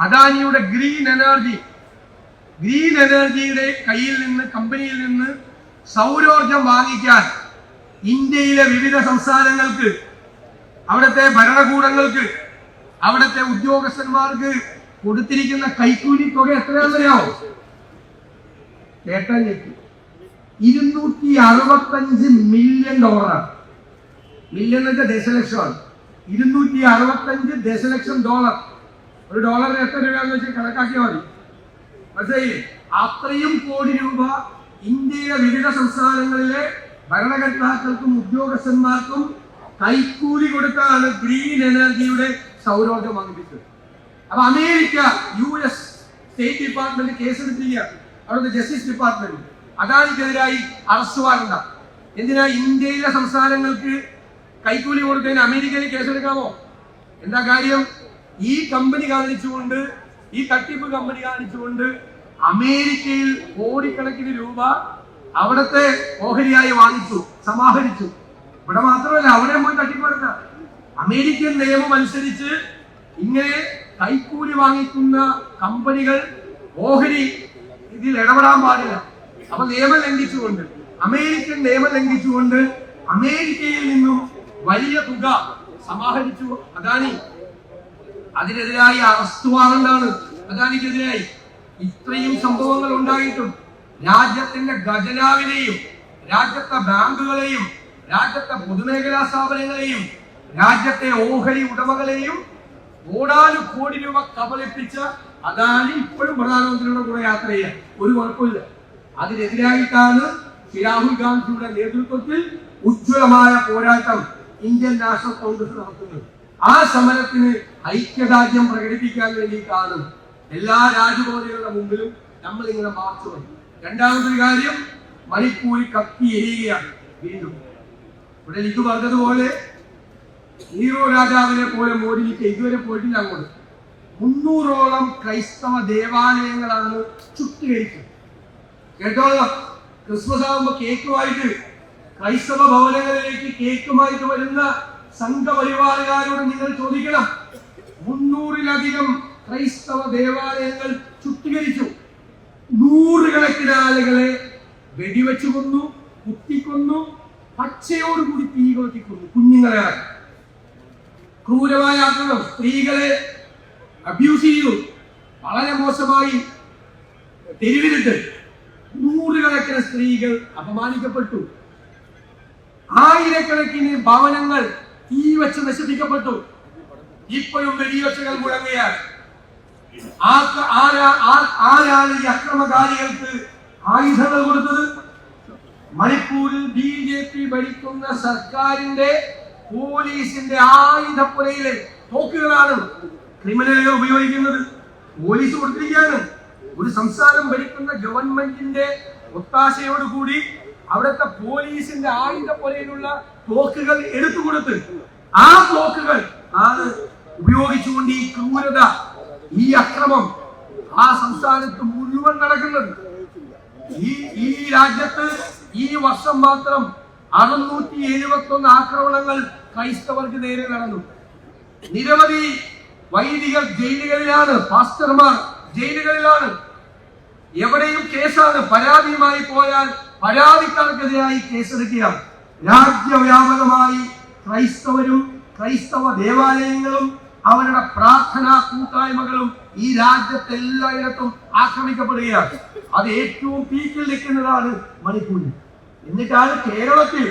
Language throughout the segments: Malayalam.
അദാനിയുടെ ഗ്രീൻ എനർജി. ഗ്രീൻ എനർജിയുടെ കയ്യിൽ നിന്ന് കമ്പനിയിൽ നിന്ന് സൗരോർജം വാങ്ങിക്കാൻ ഇന്ത്യയിലെ വിവിധ സംസ്ഥാനങ്ങൾക്ക് അവിടുത്തെ ഭരണകൂടങ്ങൾക്ക് അവിടുത്തെ ഉദ്യോഗസ്ഥന്മാർക്ക് കൊടുത്തിരിക്കുന്ന കൈക്കൂലി തുക എത്രയാണെന്നറിയാമോ? കേട്ടാൽ ഞെട്ടി. ഇരുന്നൂറ്റി അറുപത്തഞ്ച് മില്യൺ ഡോളറാണ്. മില്യൺ എന്ന് ദശലക്ഷമാണ്. ഇരുന്നൂറ്റി അറുപത്തഞ്ച് ദശലക്ഷം ഡോളർ. ഒരു ഡോളറിന് എത്ര രൂപയാന്ന് വെച്ചാൽ കണക്കാക്കിയാൽ മതി. മനസ്സിലായില്ലേ? അത്രയും കോടി രൂപ ഇന്ത്യയിലെ വിവിധ സംസ്ഥാനങ്ങളിലെ ഭരണകർത്താക്കൾക്കും ഉദ്യോഗസ്ഥന്മാർക്കും കൈക്കൂലി കൊടുത്താണ് ഗ്രീൻ എനർജിയുടെ സൗരോർജം വാങ്ങിപ്പിച്ചത് അപ്പൊ America U S state department കേസെടുത്തിരിക്കുകയാണ് അവിടുത്തെ ജസ്റ്റിസ് ഡിപ്പാർട്ട്മെന്റ്. അദാനിക്കെതിരായി അറസ്റ്റ് വാറണ്ട. എന്തിനാ ഇന്ത്യയിലെ സംസ്ഥാനങ്ങൾക്ക് കൈക്കൂലി കൊടുത്തതിന് അമേരിക്കയിൽ കേസെടുക്കാമോ എന്താ കാര്യം? ഈ കമ്പനി കാണിച്ചുകൊണ്ട് ഈ തട്ടിപ്പ് കമ്പനി കാണിച്ചുകൊണ്ട് അമേരിക്കയിൽ കോടിക്കണക്കിന് രൂപ അവിടത്തെ ഓഹരിയായി വാങ്ങിച്ചു സമാഹരിച്ചു. ഇവിടെ മാത്രമല്ല അവിടെ പോയി തട്ടിപ്പെടുത്ത അമേരിക്കൻ നിയമം അനുസരിച്ച് ഇങ്ങനെ കൈക്കൂലി വാങ്ങിക്കുന്ന കമ്പനികൾ ഓഹരി ഇതിൽ ഇടപെടാൻ പാടില്ല. അപ്പൊ നിയമം ലംഘിച്ചുകൊണ്ട് അമേരിക്കൻ നിയമം ലംഘിച്ചുകൊണ്ട് അമേരിക്കയിൽ നിന്നും വലിയ തുക സമാഹരിച്ചു. അദാനി അതിനെതിരായി അറസ്റ്റ് വാറണ്ടാണ് അദാനിക്കെതിരായി ഇത്രയും സംഭവങ്ങൾ ഉണ്ടായിട്ടും രാജ്യത്തിന്റെ ഖജനാവിനെയും രാജ്യത്തെ ബാങ്കുകളെയും രാജ്യത്തെ പൊതുമേഖലാ സ്ഥാപനങ്ങളെയും രാജ്യത്തെ ഓഹരി ഉടമകളെയും കോടാനു കോടി രൂപ കബളിപ്പിച്ച അദാനി ഇപ്പോഴും പ്രധാനമന്ത്രിയുടെ കൂടെ യാത്ര ചെയ്യാൻ. ഒരു കുഴപ്പമില്ല. അതിനെതിരായിട്ടാണ് രാഹുൽ ഗാന്ധിയുടെ നേതൃത്വത്തിൽ ഉജ്ജ്വലമായ പോരാട്ടം ഇന്ത്യൻ നാഷണൽ കോൺഗ്രസ് നടത്തുന്നത്. ആ സമരത്തിന് ഐക്യദാർഢ്യം പ്രകടിപ്പിക്കാൻ വേണ്ടിയിട്ടാണ് എല്ലാ രാജഭവനികളുടെ മുമ്പിലും നമ്മൾ ഇങ്ങനെ മാർച്ച് വന്നു രണ്ടാമത്തെ കാര്യം മണിപ്പൂരി കത്തി എരിയുകയാണ് വീണ്ടും. ഇവിടെ ലിഖു പറഞ്ഞതുപോലെ ഹീറോ രാജാവിനെ പോലെ മോദിക്ക് ഇതുവരെ പോയിട്ടില്ല അങ്ങോട്ട്. മുന്നൂറോളം ക്രൈസ്തവ ദേവാലയങ്ങളാണ് ചുട്ടുകരിച്ചത് കേട്ടോളാം. ക്രിസ്മസ് ആകുമ്പോ കേക്കുമായിട്ട് ക്രൈസ്തവ ഭവനങ്ങളിലേക്ക് കേക്കുമായിട്ട് വരുന്ന സംഘപരിവാറുകാരോട് നിങ്ങൾ ചോദിക്കണം. മുന്നൂറിലധികം ക്രൈസ്തവ ദേവാലയങ്ങൾ ചുറ്റീകരിച്ചു നൂറുകണക്കിന് ആളുകളെ വെടിവെച്ചു കൊന്നു കുത്തിക്കൊന്നു പച്ചയോടുകൂടി തീ കൊത്തിക്കൊന്നു കുഞ്ഞുങ്ങളെ. ക്രൂരമായ ആക്രമണം. സ്ത്രീകളെ അബ്യൂസ് ചെയ്തു. വളരെ മോശമായി തെരുവിലിട്ട് നൂറുകണക്കിന് സ്ത്രീകൾ അപമാനിക്കപ്പെട്ടു. ആയിരക്കണക്കിന് ഭവനങ്ങൾ തീ വെച്ച് നശിപ്പിക്കപ്പെട്ടു. ഇപ്പോഴും വെടിവെച്ചകൾ മുഴങ്ങുകയാണ്. ആരാണ് ഈ അക്രമകാരികൾക്ക് ആയുധങ്ങൾ കൊടുത്തത്? മണിപ്പൂരിൽ ബി ജെ പി ഭരിക്കുന്ന സർക്കാരിന്റെ പോലീസിന്റെ ആയുധപ്പുരയിലെ തോക്കുകളാണ് ക്രിമിനലുകൾ ഉപയോഗിക്കുന്നത്. പോലീസ് കൊടുത്തിരിക്കുകയാണ്. ഒരു സംസ്ഥാനം ഭരിക്കുന്ന ഗവൺമെന്റിന്റെ ഒത്താശയോടുകൂടി അവിടുത്തെ പോലീസിന്റെ ആയുധപ്പുരയിലുള്ള തോക്കുകൾ എടുത്തു കൊടുത്ത് ആ തോക്കുകൾ ആണ് ഉപയോഗിച്ചുകൊണ്ട് ഈ ക്രൂരത ഈ അക്രമം ആ സംസ്ഥാനത്ത് മുഴുവൻ നടക്കുന്നത്. ഈ ഈ രാജ്യത്ത് ഈ വർഷം മാത്രം അറുന്നൂറ്റി എഴുപത്തി ഒന്ന് ആക്രമണങ്ങൾ ക്രൈസ്തവർക്ക് നേരെ നടന്നു. നിരവധി വൈദികർ ജയിലുകളിലാണ് പാസ്റ്റർമാർ ജയിലുകളിലാണ്. എവിടെയും കേസാണ് പരാതിയുമായി പോയാൽ പരാതിക്കാർക്കെതിരായി കേസെടുക്കുക രാജ്യവ്യാപകമായി ക്രൈസ്തവരും ക്രൈസ്തവ ദേവാലയങ്ങളും അവരുടെ പ്രാർത്ഥനാ കൂട്ടായ്മകളും ഈ രാജ്യത്തെ എല്ലായിടത്തും ആക്രമിക്കപ്പെടുകയാണ്. അത് ഏറ്റവും പീക്കിൽ നിൽക്കുന്നതാണ് മണിപ്പൂരിൽ. എന്നിട്ടാണ് കേരളത്തിൽ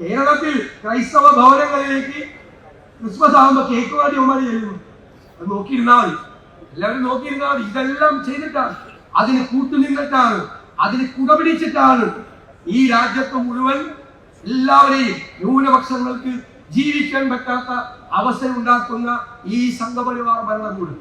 കേരളത്തിൽ ക്രൈസ്തവ ഭവനങ്ങളിലേക്ക് ക്രിസ്മസ് ആകുമ്പോൾ കേക്ക് വാടിയവന്മാർ ചെല്ലുന്നു അത് നോക്കിയിരുന്നാൽ എല്ലാവരും നോക്കിയിരുന്നാൽ ഇതെല്ലാം ചെയ്തിട്ടാണ്. അതിന് കൂട്ടുനിന്നിട്ടാണ് അതിന് കുടപിടിച്ചിട്ടാണ് ഈ രാജ്യത്ത് മുഴുവൻ എല്ലാവരെയും ന്യൂനപക്ഷങ്ങൾക്ക് ജീവിക്കാൻ പറ്റാത്ത അവസരം ഉണ്ടാക്കുന്ന ഈ സംഘപരിവാർ ഭരണകൂടം.